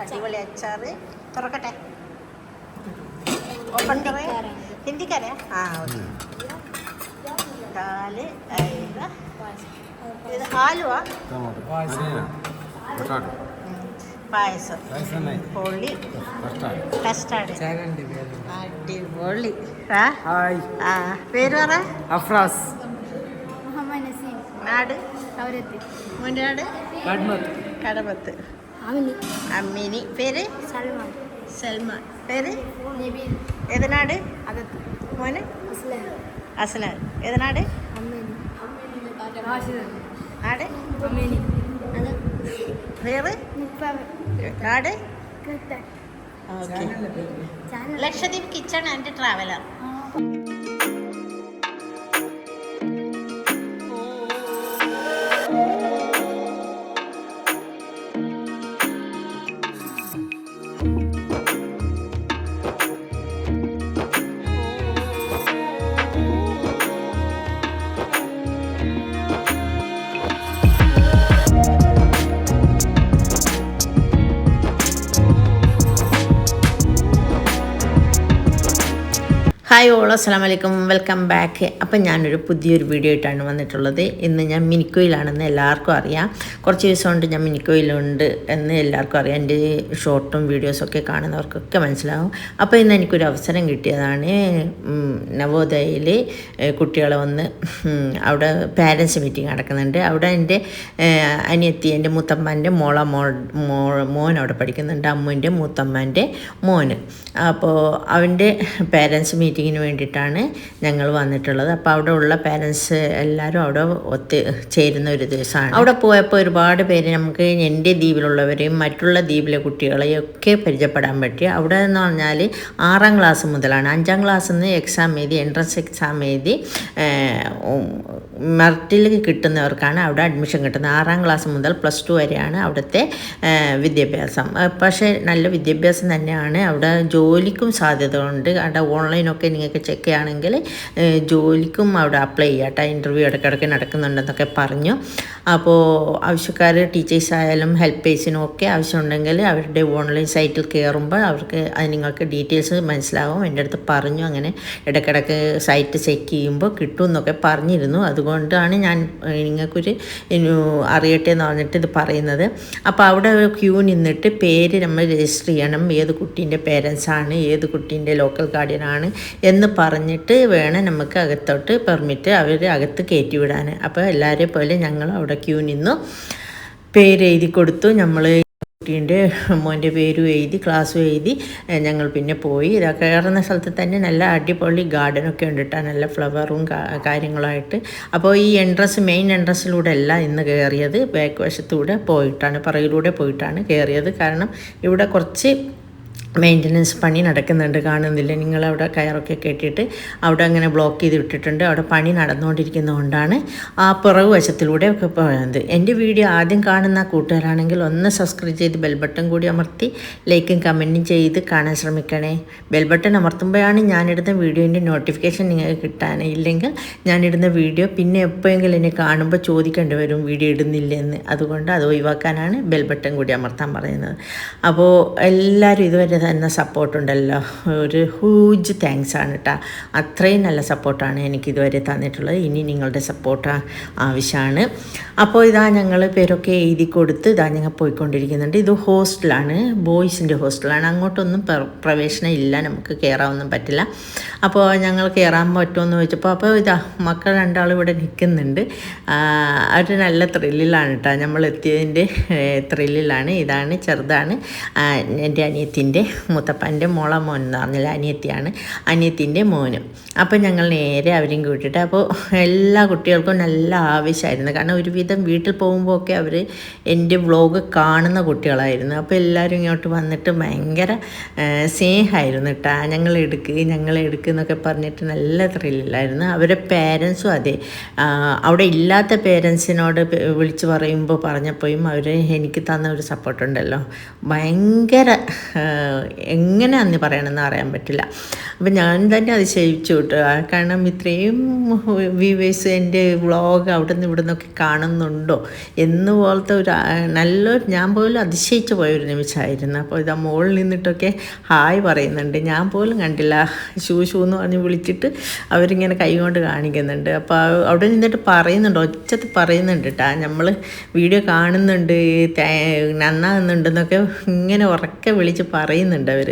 അടിപൊളി അച്ചാർ തുറക്കട്ടെ. ഓപ്പൺ കറേ? ഹിന്ദിക്കാരെ. ആ ഓക്കെ. കാൽ ഇത്. ആലുവ. പായസം. പൊളി ആ? അമിനി അമ്മിനി. പേര്? സൽമാൻ. സൽമാൻ. പേര്? നബീൽ ഏത് നാട്? അകത്ത് മോന്? അസ്ലം അസ്ലാൻ ഏത് നാട്? അമ്മേനി. റാഷിദ് നാട് അമ്മേനി. അത് പേര് മുപ്പത്. നാട് കൃത്ത okay. Channel Lakshadweep kitchen and traveller. Hi all അസ്സാം വലൈക്കും വെൽക്കം ബാക്ക്. അപ്പം ഞാനൊരു പുതിയൊരു വീഡിയോ ആയിട്ടാണ് വന്നിട്ടുള്ളത്. ഇന്ന് ഞാൻ മിനിക്കോയിലാണെന്ന് എല്ലാവർക്കും അറിയാം. കുറച്ച് ദിവസം കൊണ്ട് ഞാൻ മിനിക്കോയിലുണ്ട് എന്ന് എല്ലാവർക്കും അറിയാം. എന്റെ ഷോർട്ടും വീഡിയോസൊക്കെ കാണുന്നവർക്കൊക്കെ മനസ്സിലാവും. അപ്പോൾ ഇന്ന് എനിക്കൊരു അവസരം കിട്ടിയതാണ്. നവോദയയിൽ കുട്ടികളെ വന്ന് അവിടെ പാരൻസ് മീറ്റിംഗ് നടക്കുന്നുണ്ട്. അവിടെ എന്റെ അനിയത്തി എന്റെ മൂത്തമ്മന്റെ മോള മോൾ മോൻ അവിടെ പഠിക്കുന്നുണ്ട്. അമ്മുവിന്റെ മൂത്തമ്മന്റെ മോന്. അപ്പോൾ അവന്റെ പാരൻസ് മീറ്റിങ്ങിന് വേണ്ടിയിട്ടാണ് ഞങ്ങൾ വന്നിട്ടുള്ളത്. അപ്പോൾ അവിടെ ഉള്ള പാരൻസ് എല്ലാവരും അവിടെ ഒത്തു ചേരുന്ന ഒരു ദിവസമാണ്. അവിടെ പോയപ്പോൾ ഒരുപാട് പേര് നമുക്ക് എന്റെ ദ്വീപിലുള്ളവരെയും മറ്റുള്ള ദ്വീപിലെ കുട്ടികളെയും ഒക്കെ പരിചയപ്പെടാൻ പറ്റി. അവിടെ എന്ന് പറഞ്ഞാൽ ആറാം ക്ലാസ് മുതലാണ്. അഞ്ചാം ക്ലാസ്സിൽ നിന്ന് എക്സാം എഴുതി എൻട്രൻസ് എക്സാം എഴുതി മെറിറ്റിൽ കിട്ടുന്നവർക്കാണ് അവിടെ അഡ്മിഷൻ കിട്ടുന്നത്. ആറാം ക്ലാസ് മുതൽ പ്ലസ് ടു വരെയാണ് അവിടുത്തെ വിദ്യാഭ്യാസം. പക്ഷേ നല്ല വിദ്യാഭ്യാസം തന്നെയാണ്. അവിടെ ജോലിക്കും സാധ്യത ഉണ്ട്. അവിടെ ഓൺലൈനൊക്കെ നിങ്ങൾക്ക് ചെക്ക് ചെയ്യുകയാണെങ്കിൽ ജോലിക്കും അവിടെ അപ്ലൈ ചെയ്യാം കേട്ടോ ഇന്റർവ്യൂ ഇടയ്ക്കിടയ്ക്ക് നടക്കുന്നുണ്ടെന്നൊക്കെ പറഞ്ഞു. അപ്പോൾ ആവശ്യക്കാർ ടീച്ചേഴ്സ് ആയാലും ഹെൽപ്പേഴ്സിനും ഒക്കെ ആവശ്യമുണ്ടെങ്കിൽ അവരുടെ ഓൺലൈൻ സൈറ്റിൽ കയറുമ്പോൾ അവർക്ക് അത് നിങ്ങൾക്ക് ഡീറ്റെയിൽസ് മനസ്സിലാവും. എന്റെ അടുത്ത് പറഞ്ഞു. അങ്ങനെ ഇടയ്ക്കിടയ്ക്ക് സൈറ്റ് ചെക്ക് ചെയ്യുമ്പോൾ കിട്ടും എന്നൊക്കെ പറഞ്ഞിരുന്നു. അതുകൊണ്ടാണ് ഞാൻ നിങ്ങൾക്കൊരു അറിയട്ടെ എന്ന് പറഞ്ഞിട്ട് ഇത് പറയുന്നത്. അപ്പോൾ അവിടെ ക്യൂ നിന്നിട്ട് പേര് നമ്മൾ രജിസ്റ്റർ ചെയ്യണം. ഏത് കുട്ടീന്റെ പേരൻസാണ് ഏത് കുട്ടീന്റെ ലോക്കൽ ഗാർഡിയനാണ് എന്ന് പറഞ്ഞിട്ട് വേണം നമുക്ക് അകത്തോട്ട് പെർമിറ്റ് അവർ അകത്ത് കയറ്റി വിടാൻ. അപ്പോൾ എല്ലാവരെയും പോലെ ഞങ്ങൾ അവിടെ ക്യൂ നിന്നു. പേര് എഴുതി കൊടുത്തു. നമ്മൾ കുട്ടീന്റെ മോന്റെ പേരും എഴുതി ക്ലാസ്സും എഴുതി ഞങ്ങൾ പിന്നെ പോയി. കയറുന്ന സ്ഥലത്ത് തന്നെ നല്ല അടിപൊളി ഗാർഡനൊക്കെ ഉണ്ട് കേട്ടോ നല്ല ഫ്ലവറും കാര്യങ്ങളായിട്ട്. അപ്പോൾ ഈ എൻട്രൻസ് മെയിൻ എൻട്രൻസിലൂടെ അല്ല ഇന്ന് കയറിയത് ബാക്ക് വശത്തൂടെ പോയിട്ടാണ് പറയിലൂടെ പോയിട്ടാണ് കയറിയത് കാരണം ഇവിടെ കുറച്ച് മെയിന്റനൻസ് പണി നടക്കുന്നുണ്ട് കാണുന്നില്ല. നിങ്ങളവിടെ കയറൊക്കെ കെട്ടിയിട്ട് അവിടെ അങ്ങനെ ബ്ലോക്ക് ചെയ്ത് വിട്ടിട്ടുണ്ട്. അവിടെ പണി നടന്നുകൊണ്ടിരിക്കുന്നതുകൊണ്ടാണ് ആ പുറകു വശത്തിലൂടെ ഒക്കെ പോയത്. എന്റെ വീഡിയോ ആദ്യം കാണുന്ന കൂട്ടുകാരാണെങ്കിൽ ഒന്ന് സബ്സ്ക്രൈബ് ചെയ്ത് ബെൽ ബട്ടൺ കൂടി അമർത്തി ലൈക്കും കമന്റും ചെയ്ത് കാണാൻ ശ്രമിക്കണേ. ബെൽ ബട്ടൺ അമർത്തുമ്പോഴാണ് ഞാനിടുന്ന വീഡിയോന്റെ നോട്ടിഫിക്കേഷൻ നിങ്ങൾക്ക് കിട്ടാൻ ഇല്ലെങ്കിൽ ഞാനിടുന്ന വീഡിയോ പിന്നെ എപ്പോഴെങ്കിലും എന്നെ കാണുമ്പോൾ ചോദിക്കേണ്ടി വരും വീഡിയോ ഇടുന്നില്ലെന്ന്. അതുകൊണ്ട് അത് ഒഴിവാക്കാനാണ് ബെൽ ബട്ടൺ കൂടി അമർത്താൻ പറയുന്നത്. അപ്പോൾ എല്ലാവരും ഇതുവരെ തന്നെ സപ്പോർട്ടുണ്ടല്ലോ. ഒരു ഹൂജ് താങ്ക്സ് ആണ് കേട്ടോ അത്രയും നല്ല സപ്പോർട്ടാണ് എനിക്ക് ഇതുവരെ തന്നിട്ടുള്ളത്. ഇനി നിങ്ങളുടെ സപ്പോർട്ട് ആവശ്യമാണ്. അപ്പോൾ ഇതാ ഞങ്ങൾ പേരൊക്കെ എഴുതി കൊടുത്ത് ഇതാ ഞങ്ങൾ പോയിക്കൊണ്ടിരിക്കുന്നുണ്ട്. ഇത് ഹോസ്റ്റലാണ്. ബോയ്സിന്റെ ഹോസ്റ്റലാണ്. അങ്ങോട്ടൊന്നും പ്ര- പ്രവേശനം ഇല്ല. നമുക്ക് കയറാനൊന്നും പറ്റില്ല. അപ്പോൾ ഞങ്ങൾ കയറാൻ പറ്റുമെന്ന് ചോദിച്ചപ്പോൾ അപ്പോൾ ഇതാ മക്കൾ രണ്ടാളും ഇവിടെ നിൽക്കുന്നുണ്ട്. അവർ നല്ല ത്രില്ലിലാണ് കേട്ടോ നമ്മൾ എത്തിയതിന്റെ ത്രില്ലിലാണ്. ഇതാണ് ചെറുതാണ് എന്റെ അനിയത്തിന്റെ മുത്തപ്പന്റെ മോള മോൻ എന്ന് പറഞ്ഞാൽ അനിയത്തിയാണ് അനിയത്തിന്റെ മോനും. അപ്പോൾ ഞങ്ങൾ നേരെ അവരെയും കൂട്ടിയിട്ട് അപ്പോൾ എല്ലാ കുട്ടികൾക്കും നല്ല ആവശ്യമായിരുന്നു കാരണം ഒരുവിധം വീട്ടിൽ പോകുമ്പോൾ ഒക്കെ അവർ എന്റെ വ്ളോഗ് കാണുന്ന കുട്ടികളായിരുന്നു. അപ്പോൾ എല്ലാവരും ഇങ്ങോട്ട് വന്നിട്ട് ഭയങ്കര സ്നേഹമായിരുന്നു കേട്ടോ. ഞങ്ങൾ എടുക്കുക ഞങ്ങൾ എടുക്കുക എന്നൊക്കെ പറഞ്ഞിട്ട് നല്ല ത്രില്ലിലായിരുന്നു അവരെ പേരൻസും അതെ. അവിടെ ഇല്ലാത്ത പേരൻസിനോട് വിളിച്ച് പറയുമ്പോൾ പറഞ്ഞപ്പോഴും അവർ എനിക്ക് തന്ന ഒരു സപ്പോർട്ടുണ്ടല്ലോ ഭയങ്കര എങ്ങനെ അന്ന് പറയണമെന്ന് അറിയാൻ പറ്റില്ല. അപ്പം ഞാൻ തന്നെ അതിശയിച്ചു കേട്ടോ. കാരണം ഇത്രയും വ്യൂവേഴ്സ് എന്റെ വ്ളോഗ് അവിടെ നിന്ന് ഇവിടെ നിന്നൊക്കെ കാണുന്നുണ്ടോ? എന്ന് പോലത്തെ ഒരു നല്ലൊരു ഞാൻ പോലും അതിശയിച്ചു പോയൊരു നിമിഷമായിരുന്നു. അപ്പോൾ ഇതാ മുകളിൽ നിന്നിട്ടൊക്കെ ഹായ് പറയുന്നുണ്ട്. ഞാൻ പോലും കണ്ടില്ല. ഷൂ ഷൂ എന്ന് പറഞ്ഞ് വിളിച്ചിട്ട് അവരിങ്ങനെ കൈ കൊണ്ട് കാണിക്കുന്നുണ്ട്. അപ്പോൾ അവിടെ നിന്നിട്ട് പറയുന്നുണ്ട്. ഒച്ചത്ത് പറയുന്നുണ്ട് കേട്ടോ. നമ്മൾ വീഡിയോ കാണുന്നുണ്ട് നന്നാകുന്നുണ്ടെന്നൊക്കെ ഇങ്ങനെ ഉറക്കെ വിളിച്ച് പറയുന്നുണ്ട്. അവർ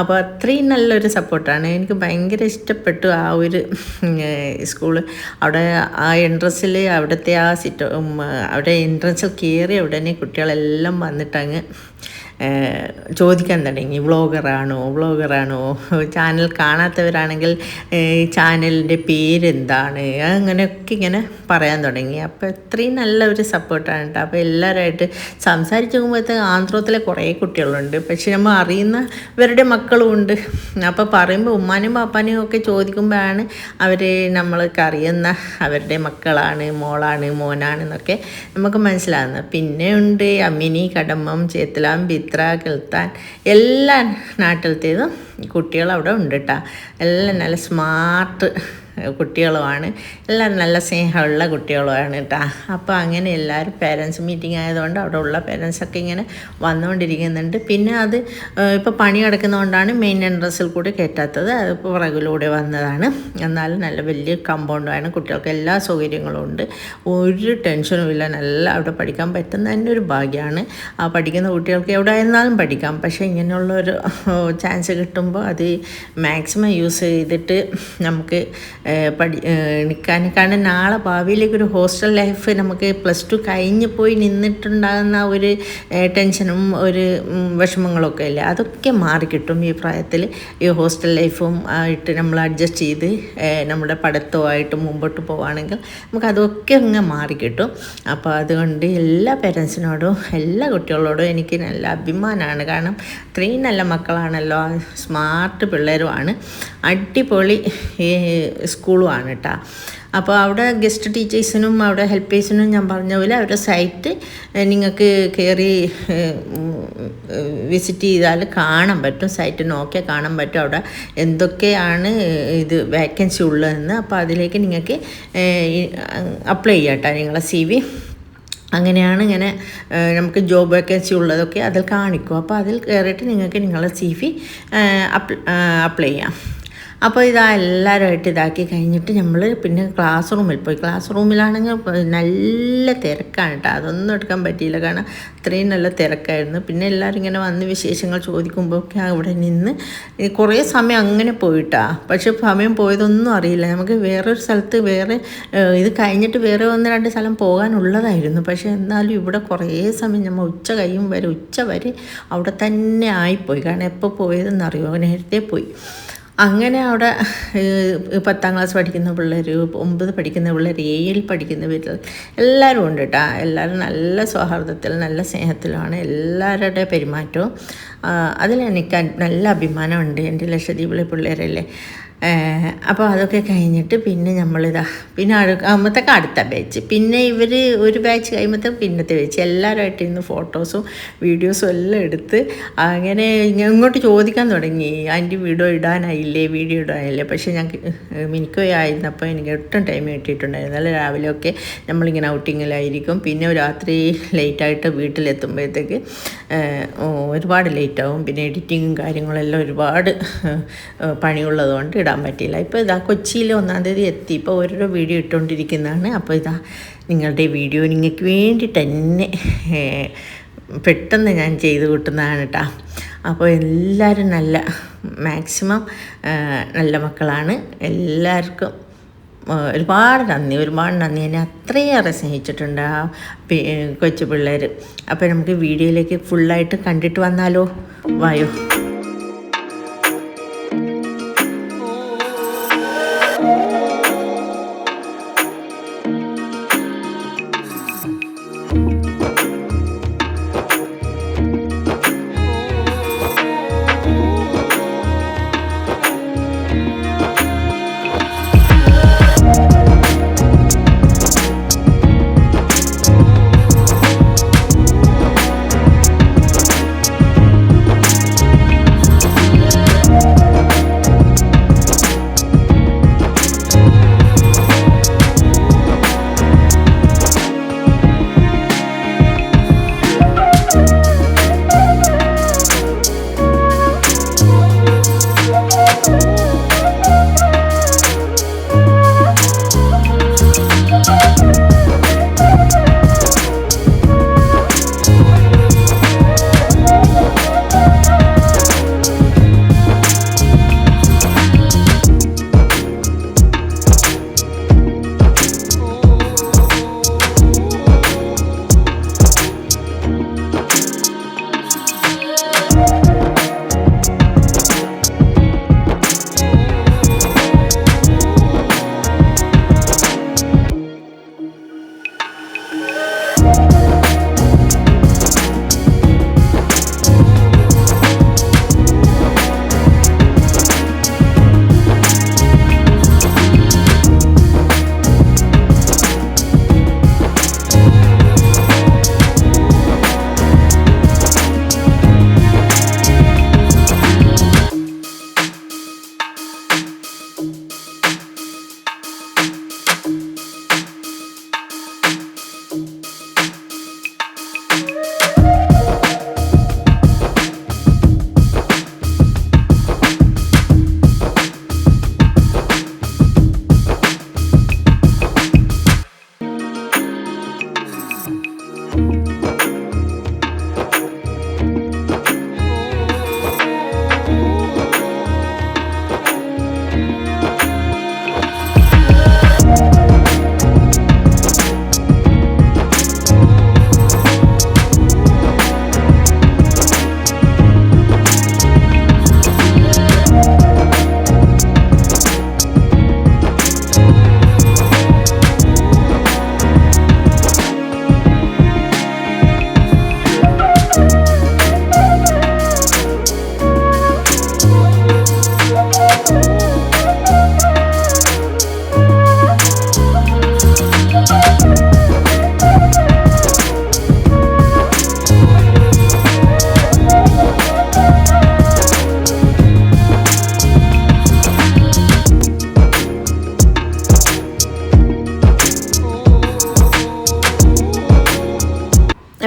അപ്പോൾ അത്രയും നല്ലൊരു സപ്പോർട്ടാണ്. എനിക്ക് ഭയങ്കര ഇഷ്ടപ്പെട്ടു ആ ഒരു സ്കൂൾ. അവിടെ ആ എൻട്രൻസിൽ അവിടുത്തെ ആ സിറ്റ് അവിടെ എൻട്രൻസിൽ കയറി ഉടനെ കുട്ടികളെല്ലാം വന്നിട്ടങ്ങ് ചോദിക്കാൻ തുടങ്ങി. വ്ളോഗറാണോ വ്ളോഗറാണോ? ചാനൽ കാണാത്തവരാണെങ്കിൽ ചാനലിന്റെ പേരെന്താണ്? അങ്ങനെയൊക്കെ ഇങ്ങനെ പറയാൻ തുടങ്ങി. അപ്പോൾ ഇത്രയും നല്ല ഒരു സപ്പോർട്ടാണ് കേട്ടോ അപ്പോൾ എല്ലാവരുമായിട്ട് സംസാരിച്ച് നോക്കുമ്പോഴത്തേക്ക് ആന്ധ്രത്തിലെ കുറേ കുട്ടികളുണ്ട്. പക്ഷെ നമ്മൾ അറിയുന്നവരുടെ മക്കളും ഉണ്ട്. അപ്പോൾ പറയുമ്പോൾ ഉമ്മാനും പാപ്പാനും ഒക്കെ ചോദിക്കുമ്പോഴാണ് അവർ നമ്മൾക്ക് അറിയുന്ന അവരുടെ മക്കളാണ് മോളാണ് മോനാണെന്നൊക്കെ നമുക്ക് മനസ്സിലാകുന്നത് പിന്നെ ഉണ്ട് അമ്മിനി കടമ്മം ചേത്തലാം ബിത്ര കെൽത്താൻ എല്ലാ നാട്ടിലത്തേതും കുട്ടികൾ അവിടെ ഉണ്ട് കേട്ടോ എല്ലാം നല്ല സ്മാർട്ട് കുട്ടികളുമാണ്. എല്ലാം നല്ല സ്നേഹമുള്ള കുട്ടികളുമാണ് കേട്ടോ അപ്പോൾ അങ്ങനെ എല്ലാവരും പേരൻസ് മീറ്റിംഗ് ആയതുകൊണ്ട് അവിടെ ഉള്ള പേരൻസൊക്കെ ഇങ്ങനെ വന്നുകൊണ്ടിരിക്കുന്നുണ്ട് പിന്നെ അത് ഇപ്പോൾ പണി കിടക്കുന്നതുകൊണ്ടാണ് മെയിൻ എൻട്രൻസിൽ കൂടി കയറ്റാത്തത്. അത് പുറകിലൂടെ വന്നതാണ്. എന്നാലും നല്ല വലിയ കമ്പൗണ്ടാണ് കുട്ടികൾക്ക് എല്ലാ സൗകര്യങ്ങളും ഉണ്ട്. ഒരു ടെൻഷനും ഇല്ല. നല്ല അവിടെ പഠിക്കാൻ പറ്റുന്ന തന്നെ ഒരു ഭാഗ്യമാണ് ആ പഠിക്കുന്ന കുട്ടികൾക്ക് എവിടെ ആയിരുന്നാലും പഠിക്കാം. പക്ഷേ ഇങ്ങനെയുള്ള ഒരു ചാൻസ് കിട്ടുമ്പോൾ അത് മാക്സിമം യൂസ് ചെയ്തിട്ട് നമുക്ക് പഠി നിൽക്കാൻ കാരണം നാളെ ഭാവിയിലേക്ക് ഒരു ഹോസ്റ്റൽ ലൈഫ് നമുക്ക് പ്ലസ് ടു കഴിഞ്ഞ് പോയി നിന്നിട്ടുണ്ടാകുന്ന ഒരു ടെൻഷനും ഒരു വിഷമങ്ങളൊക്കെ ഇല്ലേ? അതൊക്കെ മാറിക്കിട്ടും ഈ പ്രായത്തിൽ ഈ ഹോസ്റ്റൽ ലൈഫും ആയിട്ട് നമ്മൾ അഡ്ജസ്റ്റ് ചെയ്ത് നമ്മുടെ പഠിത്തവുമായിട്ട് മുമ്പോട്ട് പോവുകയാണെങ്കിൽ നമുക്ക് അതൊക്കെ അങ്ങ് മാറിക്കിട്ടും. അപ്പോൾ അതുകൊണ്ട് എല്ലാ പേരൻസിനോടും എല്ലാ കുട്ടികളോടും എനിക്ക് നല്ല അഭിമാനമാണ്. കാരണം ഇത്രയും നല്ല മക്കളാണല്ലോ സ്മാർട്ട് പിള്ളേരുമാണ്. അടിപൊളി സ്കൂളുമാണ് കേട്ടോ അപ്പോൾ അവിടെ ഗസ്റ്റ് ടീച്ചേഴ്സിനും അവിടെ ഹെൽപ്പേഴ്സിനും ഞാൻ പറഞ്ഞ പോലെ അവരുടെ സൈറ്റ് നിങ്ങൾക്ക് കയറി വിസിറ്റ് ചെയ്താൽ കാണാൻ പറ്റും സൈറ്റ് നോക്കിയാൽ കാണാൻ പറ്റും അവിടെ എന്തൊക്കെയാണ് ഇത് വേക്കൻസി ഉള്ളതെന്ന്. അപ്പോൾ അതിലേക്ക് നിങ്ങൾക്ക് അപ്ലൈ ചെയ്യാം കേട്ടോ നിങ്ങളെ സി വി. അങ്ങനെയാണ് ഇങ്ങനെ നമുക്ക് ജോബ് വേക്കൻസി ഉള്ളതൊക്കെ അതിൽ കാണിക്കും. അപ്പോൾ അതിൽ കയറിയിട്ട് നിങ്ങൾക്ക് നിങ്ങളുടെ സി വി അപ്ലൈ ചെയ്യാം. അപ്പോൾ ഇതാ എല്ലാവരുമായിട്ട് ഇതാക്കി കഴിഞ്ഞിട്ട് നമ്മൾ പിന്നെ ക്ലാസ് റൂമിൽ പോയി. ക്ലാസ് റൂമിലാണെങ്കിൽ നല്ല തിരക്കാണ് കേട്ടോ അതൊന്നും എടുക്കാൻ പറ്റിയില്ല. കാരണം അത്രയും നല്ല തിരക്കായിരുന്നു. പിന്നെ എല്ലാവരും ഇങ്ങനെ വന്ന് വിശേഷങ്ങൾ ചോദിക്കുമ്പോഴൊക്കെ അവിടെ നിന്ന് കുറേ സമയം അങ്ങനെ പോയിട്ടാ. പക്ഷേ സമയം പോയതൊന്നും അറിയില്ല. നമുക്ക് വേറൊരു സ്ഥലത്ത് വേറെ ഇത് കഴിഞ്ഞിട്ട് വേറെ ഒന്ന് രണ്ട് സ്ഥലം പോകാനുള്ളതായിരുന്നു. പക്ഷേ എന്നാലും ഇവിടെ കുറേ സമയം നമ്മൾ ഉച്ച കഴിയും വരെ ഉച്ച വരെ അവിടെ തന്നെ ആയിപ്പോയി. കാരണം എപ്പോൾ പോയതെന്നറിയോ? നേരത്തെ പോയി. അങ്ങനെ അവിടെ പത്താം ക്ലാസ് പഠിക്കുന്ന പിള്ളേർ ഒമ്പത് പഠിക്കുന്ന പിള്ളേർ ഏഴിൽ പഠിക്കുന്ന പിള്ളേർ എല്ലാവരും ഉണ്ട് കേട്ടോ എല്ലാവരും നല്ല സൗഹാർദ്ദത്തിൽ നല്ല സ്നേഹത്തിലാണ് എല്ലാവരുടെ പെരുമാറ്റവും. അതിലെനിക്ക് നല്ല അഭിമാനമുണ്ട്. എന്റെ ലക്ഷദ്വീപിലെ പിള്ളേരല്ലേ. അപ്പോൾ അതൊക്കെ കഴിഞ്ഞിട്ട് പിന്നെ നമ്മളിതാ പിന്നെ ആകുമ്പോഴത്തേക്ക് അടുത്ത ബാച്ച് പിന്നെ ഇവർ ഒരു ബാച്ച് കഴിയുമ്പോഴത്തേക്ക് പിന്നത്തെ ബാച്ച് എല്ലാവരുമായിട്ട് ഇന്ന് ഫോട്ടോസും വീഡിയോസും എല്ലാം എടുത്ത് അങ്ങനെ ഇങ്ങ- ഇങ്ങോട്ട് ചോദിക്കാൻ തുടങ്ങി. ആന്റി വീഡിയോ ഇടാനായില്ലേ? വീഡിയോ ഇടാനായില്ലേ? പക്ഷേ ഞാൻ മിനിക്കോ ആയിരുന്നപ്പോൾ എനിക്ക് ഒട്ടും ടൈം കിട്ടിയിട്ടുണ്ടായിരുന്നില്ല. രാവിലെയൊക്കെ നമ്മളിങ്ങനെ ഔട്ടിങ്ങിലായിരിക്കും. പിന്നെ രാത്രി ലേറ്റായിട്ട് വീട്ടിലെത്തുമ്പോഴത്തേക്ക് ഒരുപാട് ലേറ്റാവും പിന്നെ എഡിറ്റിങ്ങും കാര്യങ്ങളെല്ലാം ഒരുപാട് പണിയുള്ളതുകൊണ്ട് പണിയുള്ളതുകൊണ്ട് ഇടാൻ പറ്റിയില്ല. ഇപ്പോൾ ഇതാ കൊച്ചിയിൽ ഒന്നാം തീയതി എത്തി. ഇപ്പോൾ ഓരോരോ വീഡിയോ ഇട്ടുകൊണ്ടിരിക്കുന്നതാണ്. അപ്പോൾ ഇതാ നിങ്ങളുടെ വീഡിയോ നിങ്ങൾക്ക് വേണ്ടി തന്നെ പെട്ടെന്ന് ഞാൻ ചെയ്ത് കൂട്ടുന്നതാണ് കേട്ടോ അപ്പോൾ എല്ലാവരും നല്ല മാക്സിമം നല്ല മക്കളാണ്. എല്ലാവർക്കും ഒരുപാട് നന്ദി ഒരുപാട് നന്ദി. എന്നെ അത്രയേറെ സ്നേഹിച്ചിട്ടുണ്ട് ആ കൊച്ചു പിള്ളേർ അപ്പോൾ നമുക്ക് വീഡിയോയിലേക്ക് ഫുള്ളായിട്ട് കണ്ടിട്ട് വന്നാലോ? വായോ.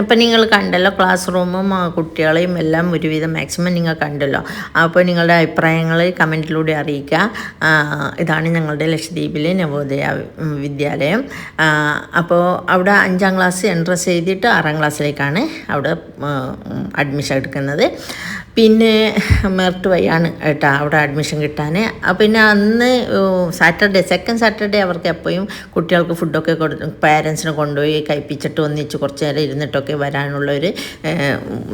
അപ്പം നിങ്ങൾ കണ്ടല്ലോ ക്ലാസ് റൂമും കുട്ടികളെയും എല്ലാം ഒരുവിധം മാക്സിമം നിങ്ങൾ കണ്ടല്ലോ. അപ്പോൾ നിങ്ങളുടെ അഭിപ്രായങ്ങൾ കമന്റിലൂടെ അറിയിക്കുക. ഇതാണ് ഞങ്ങളുടെ ലക്ഷദ്വീപിലെ നവോദയ വിദ്യാലയം. അപ്പോൾ അവിടെ അഞ്ചാം ക്ലാസ് എൻട്രൻസ് ചെയ്തിട്ട് ആറാം ക്ലാസ്സിലേക്കാണ് അവിടെ അഡ്മിഷൻ എടുക്കുന്നത്. പിന്നെ മെർട്ട് വഴിയാണ് കേട്ടോ അവിടെ അഡ്മിഷൻ കിട്ടാൻ പിന്നെ അന്ന് സാറ്റർഡേ സെക്കൻഡ് സാറ്റർഡേ അവർക്ക് എപ്പോഴും കുട്ടികൾക്ക് ഫുഡൊക്കെ കൊടു പാരൻസിനെ കൊണ്ടുപോയി കഴിപ്പിച്ചിട്ട് ഒന്നിച്ച് കുറച്ച് നേരം ഇരുന്നിട്ടൊക്കെ വരാനുള്ള ഒരു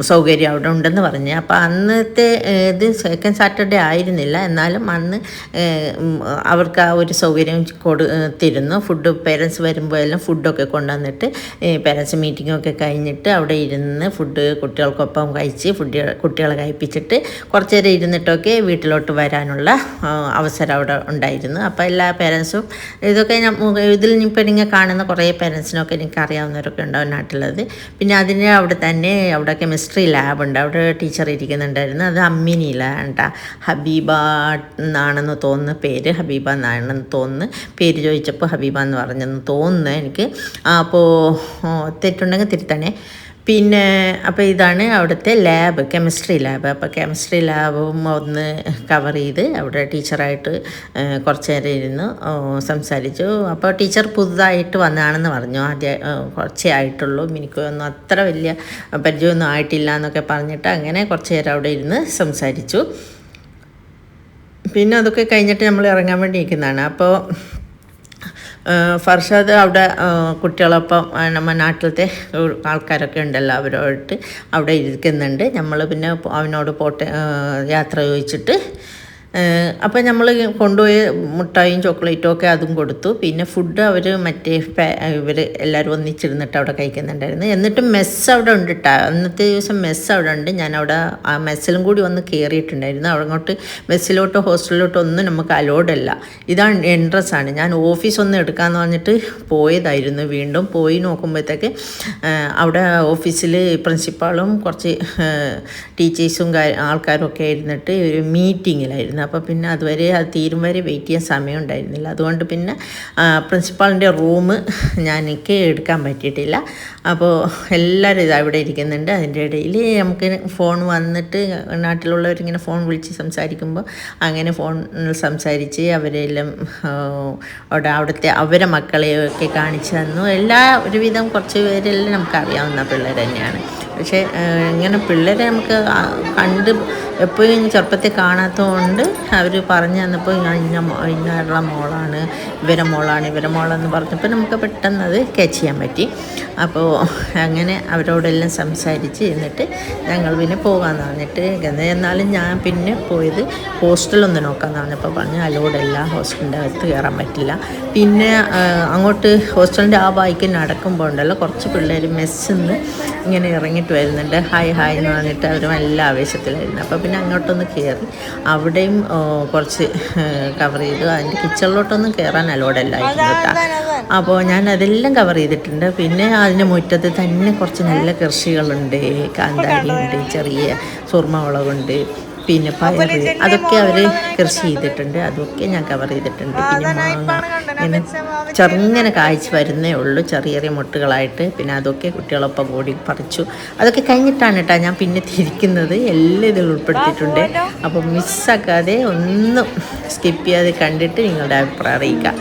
സൗകര്യം അവിടെ ഉണ്ടെന്ന് പറഞ്ഞു. അപ്പോൾ അന്നത്തെ ഇത് സെക്കൻഡ് സാറ്റർഡേ ആയിരുന്നില്ല. എന്നാലും അന്ന് അവർക്ക് ആ ഒരു സൗകര്യം കൊടുത്തിരുന്നു ഫുഡ് പേരൻസ് വരുമ്പോൾ എല്ലാം ഫുഡൊക്കെ കൊണ്ടുവന്നിട്ട് പേരൻസ് മീറ്റിങ്ങൊക്കെ കഴിഞ്ഞിട്ട് അവിടെ ഇരുന്ന് ഫുഡ് കുട്ടികൾക്കൊപ്പം കഴിച്ച് ഫുഡ് കുട്ടികളെ കഴിപ്പിച്ചിട്ട് കുറച്ച് നേരം ഇരുന്നിട്ടൊക്കെ വീട്ടിലോട്ട് വരാനുള്ള അവസരം അവിടെ ഉണ്ടായിരുന്നു. അപ്പോൾ എല്ലാ പേരൻസും ഇതൊക്കെ ഇതിൽ ഇപ്പോൾ നിങ്ങൾ കാണുന്ന കുറേ പേരൻസിനൊക്കെ എനിക്ക് അറിയാവുന്നവരൊക്കെ ഉണ്ടാവും നാട്ടിലുള്ളത്. പിന്നെ അതിന് അവിടെ തന്നെ അവിടെ കെമിസ്ട്രി ലാബ് ഉണ്ട്. അവിടെ ടീച്ചർ ഇരിക്കുന്നുണ്ടായിരുന്നു. അത് അമ്മിനിയില കേട്ടാ ഹബീബ എന്നാണെന്ന് തോന്നുന്ന പേര് ഹബീബ എന്നാണെന്ന് തോന്നുന്നു പേര് ചോദിച്ചപ്പോൾ ഹബീബ എന്ന് പറഞ്ഞെന്ന് തോന്നുന്നു എനിക്ക് അപ്പോൾ തെറ്റുണ്ടെങ്കിൽ തിരുത്തണേ. പിന്നെ അപ്പോൾ ഇതാണ് അവിടുത്തെ ലാബ് കെമിസ്ട്രി ലാബ് അപ്പോൾ കെമിസ്ട്രി ലാബും ഒന്ന് കവർ ചെയ്ത് അവിടെ ടീച്ചറായിട്ട് കുറച്ച് നേരം ഇരുന്ന് സംസാരിച്ചു. അപ്പോൾ ടീച്ചർ പുതുതായിട്ട് വന്നതാണെന്ന് പറഞ്ഞു. ആദ്യ കുറച്ചേ ആയിട്ടുള്ളൂ. എനിക്കൊന്നും അത്ര വലിയ പരിചയമൊന്നും ആയിട്ടില്ല എന്നൊക്കെ പറഞ്ഞിട്ട് അങ്ങനെ കുറച്ച് നേരം അവിടെ ഇരുന്ന് സംസാരിച്ചു. പിന്നെ അതൊക്കെ കഴിഞ്ഞിട്ട് നമ്മൾ ഇറങ്ങാൻ വേണ്ടി നിൽക്കുന്നതാണ്. അപ്പോൾ ഫർഷാദ് അവിടെ കുട്ടികളൊപ്പം നമ്മ നാട്ടിലത്തെ ആൾക്കാരൊക്കെ ഉണ്ടല്ലോ അവരോട്ട് അവിടെ ഇരിക്കുന്നുണ്ട്. നമ്മൾ പിന്നെ അവനോട് പോട്ടെ യാത്ര ചോദിച്ചിട്ട് അപ്പം നമ്മൾ കൊണ്ടുപോയി മുട്ടായും ചോക്ലേറ്റും ഒക്കെ അതും കൊടുത്തു. പിന്നെ ഫുഡ് അവർ മറ്റേ ഇവർ എല്ലാവരും ഒന്നിച്ചിരുന്നിട്ട് അവിടെ കഴിക്കുന്നുണ്ടായിരുന്നു. എന്നിട്ട് മെസ്സ് അവിടെ ഉണ്ട് കേട്ടോ അന്നത്തെ ദിവസം മെസ്സ് അവിടെ ഉണ്ട്. ഞാൻ അവിടെ ആ മെസ്സിലും കൂടി ഒന്ന് കയറിയിട്ടുണ്ടായിരുന്നു അങ്ങോട്ട് മെസ്സിലോട്ടോ ഹോസ്റ്റലിലോട്ടോ ഒന്നും നമുക്ക് അലോഡല്ല ഇതാണ് എൻട്രൻസ് ആണ്. ഞാൻ ഓഫീസ് ഒന്ന് എടുക്കാമെന്ന് പറഞ്ഞിട്ട് പോയതായിരുന്നു വീണ്ടും. പോയി നോക്കുമ്പോഴത്തേക്ക് അവിടെ ഓഫീസിൽ പ്രിൻസിപ്പാളും കുറച്ച് ടീച്ചേഴ്സും ആൾക്കാരും ഒക്കെ ഇരുന്നിട്ട് ഒരു മീറ്റിങ്ങിലായിരുന്നു അപ്പോൾ പിന്നെ അതുവരെ അത് തീരും വരെ വെയിറ്റ് ചെയ്യാൻ സമയം ഉണ്ടായിരുന്നില്ല. അതുകൊണ്ട് പിന്നെ പ്രിൻസിപ്പാളിന്റെ റൂം ഞാൻ എനിക്ക് എടുക്കാൻ പറ്റിയിട്ടില്ല. അപ്പോൾ എല്ലാവരും ഇത് അവിടെ ഇരിക്കുന്നുണ്ട്. അതിന്റെ ഇടയിൽ നമുക്ക് ഫോൺ വന്നിട്ട് നാട്ടിലുള്ളവരിങ്ങനെ ഫോൺ വിളിച്ച് സംസാരിക്കുമ്പോൾ അങ്ങനെ ഫോണിൽ സംസാരിച്ച് അവരെല്ലാം അവിടെ അവിടുത്തെ അവരെ മക്കളെയൊക്കെ കാണിച്ചു തന്നു. എല്ലാ ഒരുവിധം കുറച്ച് പേരെല്ലാം നമുക്ക് അറിയാവുന്ന പിള്ളേർ തന്നെയാണ്. പക്ഷേ ഇങ്ങനെ പിള്ളേരെ നമുക്ക് കണ്ട് എപ്പോഴും ചെറുപ്പത്തിൽ കാണാത്തതുകൊണ്ട് അവർ പറഞ്ഞു തന്നപ്പോൾ ഇന്ന ഇന്നുള്ള മോളാണ് ഇവരെ മോളാണ് ഇവരെ മോളെന്ന് പറഞ്ഞപ്പോൾ നമുക്ക് പെട്ടെന്ന് അത് ക്യാച്ച് ചെയ്യാൻ പറ്റി. അപ്പോൾ അങ്ങനെ അവരോടെല്ലാം സംസാരിച്ച് എന്നിട്ട് ഞങ്ങൾ പിന്നെ പോകാമെന്ന് പറഞ്ഞിട്ട് എന്നാലും ഞാൻ പിന്നെ പോയത് ഹോസ്റ്റലൊന്ന് നോക്കാമെന്ന് പറഞ്ഞപ്പോൾ പറഞ്ഞു അലോടല്ല ഹോസ്റ്റലിന്റെ അകത്ത് കയറാൻ പറ്റില്ല. പിന്നെ അങ്ങോട്ട് ഹോസ്റ്റലിന്റെ ആ ബൈക്ക് നടക്കുമ്പോൾ ഉണ്ടല്ലോ കുറച്ച് പിള്ളേർ മെസ്സിന്ന് ഇങ്ങനെ ഇറങ്ങിയിട്ട് വരുന്നുണ്ട്. ഹായ് ഹായ് എന്ന് പറഞ്ഞിട്ട് അവർ നല്ല ആവേശത്തിലായിരുന്നു. അപ്പോൾ പിന്നെ അങ്ങോട്ടൊന്ന് കയറി അവിടെയും കുറച്ച് കവർ ചെയ്തു. അതിന്റെ കിച്ചണിലോട്ടൊന്നും കയറാൻ അലോഡല്ലായിരുന്നു കേട്ടോ അപ്പോൾ ഞാൻ അതെല്ലാം കവർ ചെയ്തിട്ടുണ്ട്. പിന്നെ അതിന്റെ മുറ്റത്ത് തന്നെ കുറച്ച് നല്ല കൃഷികളുണ്ട്. കാന്താരിയുണ്ട് ചെറിയ സുർമ്മമുളകുണ്ട് പിന്നെ പയർ അതൊക്കെ അവർ കൃഷി ചെയ്തിട്ടുണ്ട്. അതൊക്കെ ഞാൻ കവർ ചെയ്തിട്ടുണ്ട്. പിന്നെ മാങ്ങ. ഇങ്ങനെ ചെറുങ്ങനെ കായ്ച്ച് വരുന്നേ ഉള്ളൂ. ചെറിയ ചെറിയ മുട്ടുകളായിട്ട്. പിന്നെ അതൊക്കെ കുട്ടികളൊപ്പം കൂടി പറിച്ചു. അതൊക്കെ കഴിഞ്ഞിട്ടാണ് കേട്ടോ ഞാൻ പിന്നെ തിരിക്കുന്നത്. എല്ലാം ഇതിൽ ഉൾപ്പെടുത്തിയിട്ടുണ്ട്. അപ്പോൾ മിസ്സാക്കാതെ ഒന്നും സ്കിപ്പ് ചെയ്യാതെ കണ്ടിട്ട് നിങ്ങളുടെ അഭിപ്രായം അറിയിക്കുക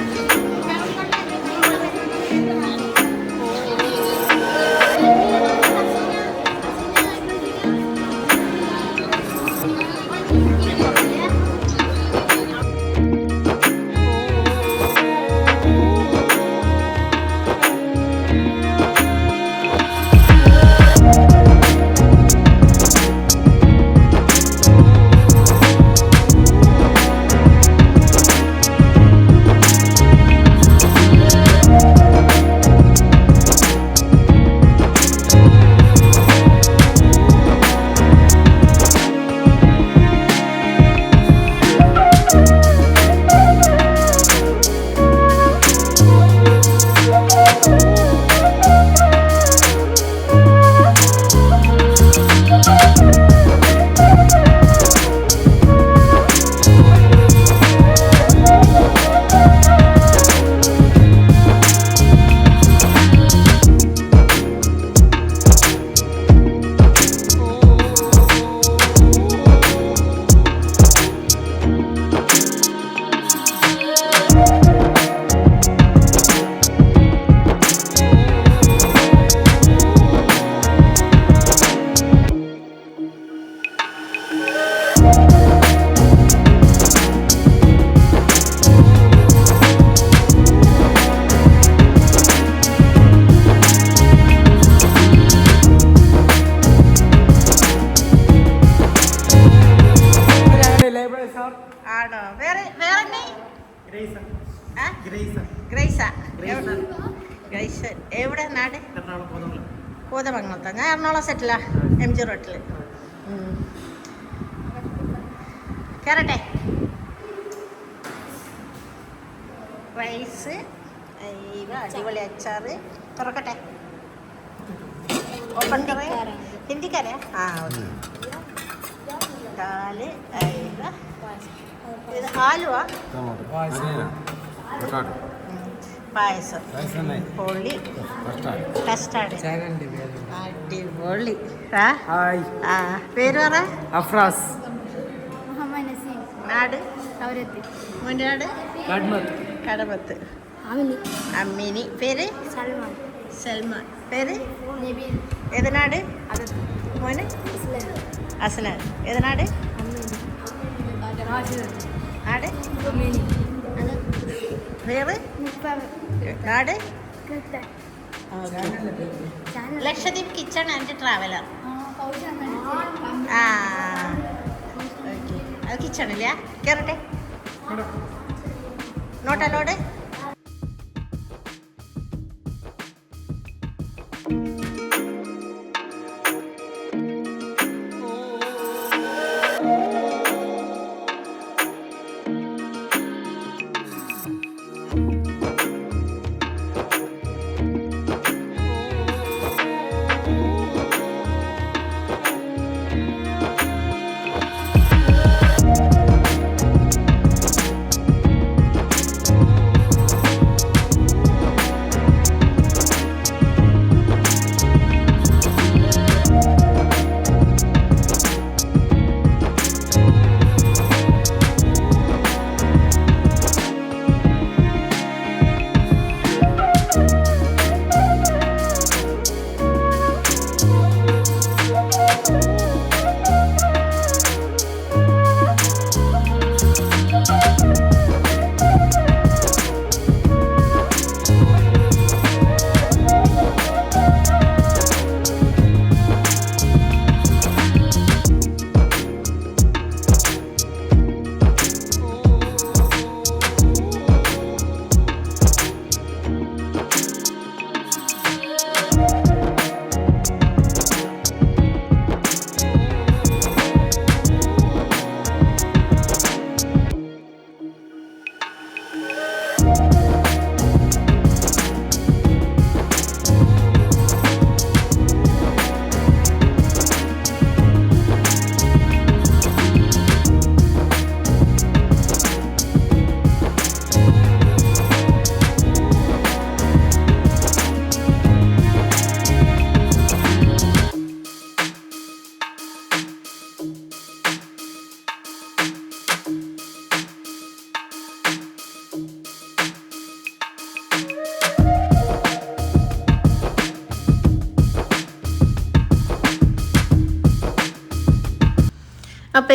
ഗ്രേസ? ഗ്രേസ എവിടെ നാട്? കോതമംഗലത്ത് കോതമംഗലം. കോതമംഗലത്താ. ഞാൻ എറണാകുളം സെറ്റിലാ. എം ജി റോട്ടിൽ കയറട്ടെ റൈസ് അടിപൊളി അച്ചാറ്. തുറക്കട്ടെ? ഓപ്പൺ ഹിന്ദിക്കാരെ. ആ ഓക്കെ. ദാൽ അയ്യോ. ഇത് ആലുവാ. പായസം. പൊള്ളി. കസ്റ്റാർഡ്. അടിപൊളി. ആ? പേര് പറ. അഫ്രാസ്. നാട് മുന്നാട് കടമത്ത്. അമ്മിനി പേര്? സൽമാൻ. സൽമാൻ. പേര്? ഏതനാട്? മോന്? അസ്ലാൻ ഏത് പേര് ലക്ഷദ്വീപ് കിച്ചൺ ആൻഡ് ട്രാവലർ. ആ അത് കിച്ചണില്ല കയറട്ടെ നോട്ട് അലോഡ്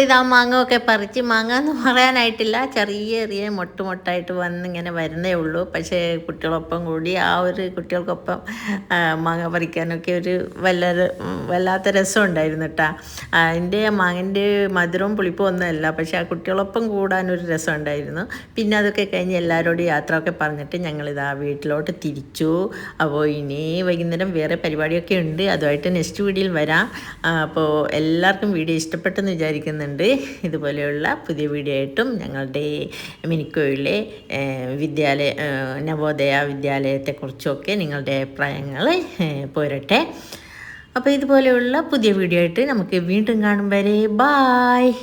ഇതാ മാങ്ങ ഒക്കെ പറിച്ച് മാങ്ങ എന്ന് പറയാനായിട്ടില്ല. ചെറിയ ചെറിയ മൊട്ട് മൊട്ടായിട്ട് വന്ന് ഇങ്ങനെ വരുന്നേ ഉള്ളൂ. പക്ഷേ കുട്ടികളൊപ്പം കൂടി ആ ഒരു കുട്ടികൾക്കൊപ്പം മാങ്ങ പറിക്കാനൊക്കെ ഒരു വല്ലാതെ വല്ലാത്ത രസം ഉണ്ടായിരുന്നു കേട്ടോ അതിന്റെ മാങ്ങന്റെ മധുരവും പുളിപ്പും ഒന്നുമല്ല പക്ഷേ ആ കുട്ടികളൊപ്പം കൂടാനൊരു രസം ഉണ്ടായിരുന്നു. പിന്നെ അതൊക്കെ കഴിഞ്ഞ് എല്ലാവരോടും യാത്ര ഒക്കെ പറഞ്ഞിട്ട് ഞങ്ങളിതാ വീട്ടിലോട്ട് തിരിച്ചു. അപ്പോൾ ഇനി വൈകുന്നേരം വേറെ പരിപാടിയൊക്കെ ഉണ്ട്. അതുമായിട്ട് നെക്സ്റ്റ് വീഡിയോയിൽ വരാം. അപ്പോൾ എല്ലാവർക്കും വീഡിയോ ഇഷ്ടപ്പെട്ടെന്ന് വിചാരിക്കുന്നുണ്ട്. ഇതുപോലെയുള്ള പുതിയ വീഡിയോ ആയിട്ടും ഞങ്ങളുടെ മിനിക്കോയിലെ വിദ്യാലയ നവോദയ വിദ്യാലയത്തെക്കുറിച്ചൊക്കെ നിങ്ങളുടെ അഭിപ്രായങ്ങൾ പോരട്ടെ. അപ്പോൾ ഇതുപോലെയുള്ള പുതിയ വീഡിയോ ആയിട്ട് നമുക്ക് വീണ്ടും കാണും വരെ. ബായ്